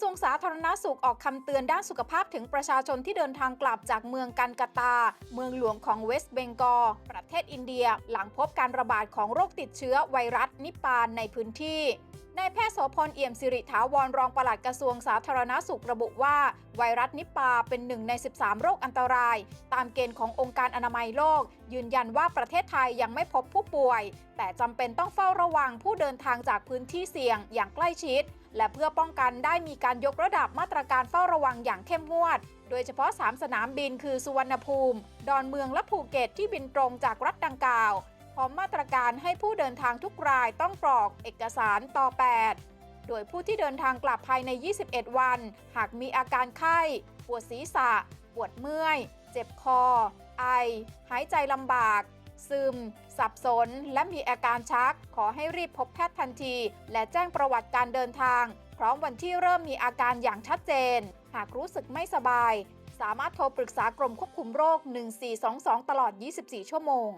ทรวงสาธารณสุขออกคำเตือนด้านสุขภาพถึงประชาชนที่เดินทางกลับจากเมืองกันกาตา เมืองหลวงของเวสต์เบงกอลประเทศอินเดีย หลังพบการระบาดของโรคติดเชื้อไวรัสนิปานในพื้นที่นายแพทย์โสพลเอี่ยมสิริถาวรรองปลัดกระทรวงสาธารณสุขระบุว่า ไวรัสนิปาเป็นหนึ่งใน 13 โรคอันตราย ตามเกณฑ์ขององค์การอนามัยโลก ยืนยันว่าประเทศไทยยังไม่พบผู้ป่วย แต่จำเป็นต้องเฝ้าระวังผู้เดินทางจากพื้นที่เสี่ยงอย่างใกล้ชิด และเพื่อป้องกันได้มีการยกระดับมาตรการเฝ้าระวังอย่างเข้มงวด โดยเฉพาะ 3 สนามบินคือสุวรรณภูมิ ดอนเมืองและภูเก็ตที่บินตรงจากรัฐดังกล่าว พร้อมมาตรการให้ผู้เดินทางทุกรายต้องกรอกเอกสารต่อ 8 โดยผู้ที่เดินทางกลับภายใน 21 วัน หากมีอาการไข้ ปวดศีรษะ ปวดเมื่อย เจ็บคอ ไอ หายใจลำบาก ซึม สับสน และมีอาการชัก ขอให้รีบพบแพทย์ทันที และแจ้งประวัติการเดินทาง พร้อมวันที่เริ่มมีอาการอย่างชัดเจน หากรู้สึกไม่สบาย สามารถโทรปรึกษากรมควบคุมโรค 1422 ตลอด 24 ชั่วโมง